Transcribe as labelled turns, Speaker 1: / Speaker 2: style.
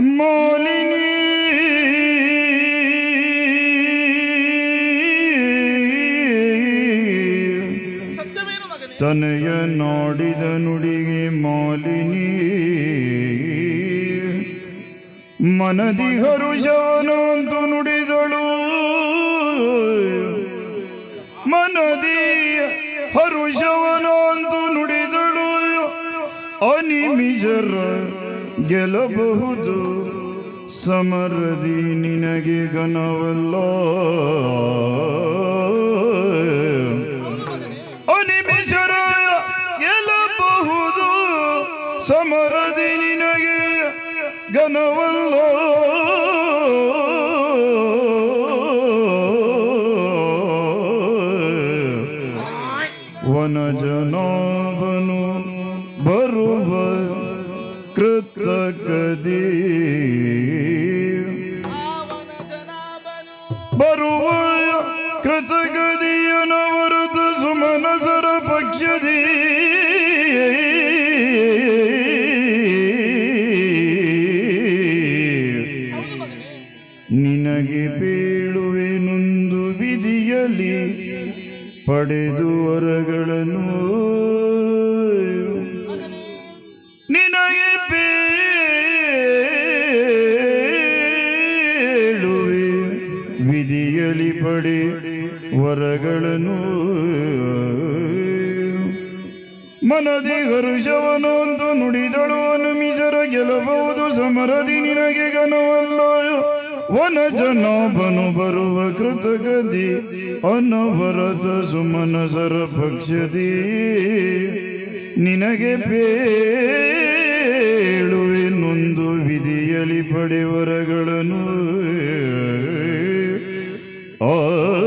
Speaker 1: ಮಾಲಿನಿ. ತನಯ ನೋಡಿದ ನುಡಿಗೆ ಮಾಲಿನಿ. ಮನದಿ ಹರುಷವನಂತು ನುಡಿದಳು. ಮನದಿ ಹರುಷವನಂತು ನುಡಿದಳು. ಅನಿಮಿಷರ ಗೆಲ್ಲಬಹುದು. ಸಮರದಿ ನಿನಗೆ ಘನವಲ್ಲ. ಅನಿಮಿಷರ ಗೆಲ್ಲಬಹುದು. ಸಮರದಿ ನಿನಗೆ ಘನವಲ್ಲ. ವನಜನಾಭನು
Speaker 2: ಜನಾಭನು
Speaker 1: ಬರುವ ಕೃತಗದಿಯನವರದು ಸುಮನಸರ ಪಕ್ಷದಿ. ನಿನಗೆ ಬೀಳುವೆನೊಂದು ವಿಧಿಯಲಿ ಪಡೆದು ವರಗಳನ್ನು. ವಿಧಿಯಲಿ ಪಡೆ ವರಗಳನ್ನು. ಮನದಿ ಹರುಷವನೊಂದು ನುಡಿದಳು ಅನುಮಿಸರ ಗೆಲ್ಲಬಹುದು, ಸಮರದಿ ನಿನಗೆ ಘನವಲ್ಲ. ವನ ಜನಾಭನು ಬರುವ ಕೃತಗತಿ ಅನವರತ ಸುಮನಸರ ಪಕ್ಷದಿ ನಿನಗೆ ಪೇಳುವೆ ನೊಂದು ವಿಧಿಯಲಿ ಪಡೆವರಗಳನ್ನು Oh.